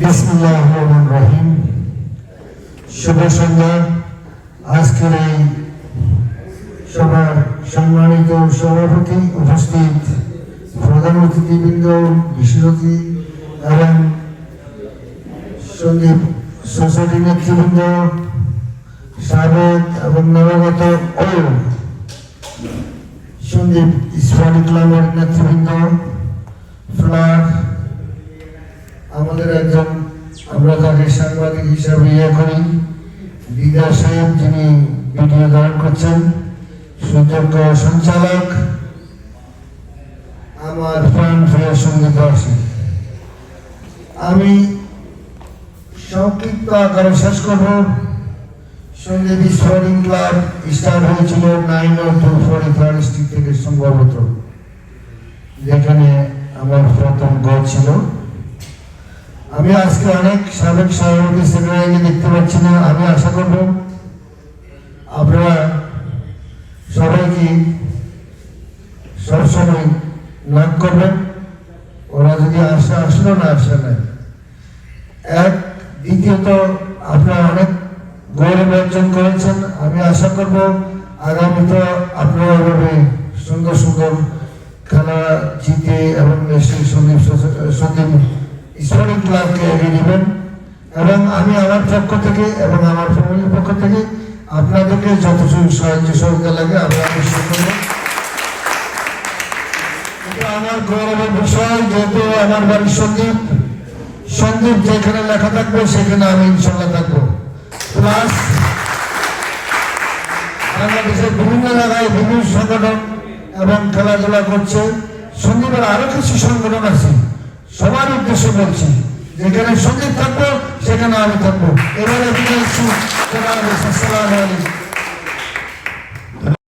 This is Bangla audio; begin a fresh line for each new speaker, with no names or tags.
বিসমুল্লাহ রহমান রহিম শুভ সন্ধ্যা। আজকের এই সভার সম্মানিত সভাপতি উপস্থিত প্রধান অতিথিবৃন্দ, বিশেষ এবং সন্দীপ সোসাইটি নেতৃবৃন্দ, সাবেক এবং নবাগত সন্দীপ ইসলামী ক্লাবের নেতৃবৃন্দ একজন আমরা তাকে সাংবাদিক হিসাবে ইয়ে করি। দিদা সাহেব যিনি ভিডিও ধারণ করছেন, সুযোগ্য সঞ্চালক, আমার প্রাণ প্রিয় সঙ্গীতবাসী। আমি সংক্ষিপ্ত আকারে শেষ করব। সংগীত স্পোর্টিং ক্লাব স্টার্ট হয়েছিল nine o two forty third street থেকে সম্ভবত যেখানে আমার প্রথম গড় ছিল। আমি আজকে অনেক সাবেক সভাপতি সেক্রেটারিকে দেখতে পাচ্ছি না, আমি আশা করব আপনারা সবাইকে সবসময় লাভ করবেন। ওরা যদি আসে আসলো, না আসে না এক, দ্বিতীয়ত, আপনারা অনেক গৌরব অর্জন করেছেন, আমি আশা করব আগামীতে আপনারা এভাবে সুন্দর সুন্দর খেলা জিতে এবং সন্দীপ সন্দীপ স্পোর্টিং ক্লাবকে এগিয়ে নেবেন এবং আমি আমার পক্ষ থেকে এবং আমার ফ্যামিলির পক্ষ থেকে আপনাদেরকে যতটুকু সাহায্য সহযোগিতা লাগে আমি অবশ্যই করব। আমার গৌরবের বিষয়, যেহেতু আমার বাড়ি সন্দীপ সন্দীপ যেখানে লেখা থাকবে, সেখানে আমি ইনশাল্লাহ থাকব। প্লাস বাংলাদেশের বিভিন্ন জায়গায় বিভিন্ন সংগঠন এবং খেলাধুলা করছে। সন্দীপের আরও কিছু সংগঠন আছে। সবার উদ্দেশ্যে বলছি যেখানে সংগীত থাকব সেখানে আমি থাকব। এবারে বিদায়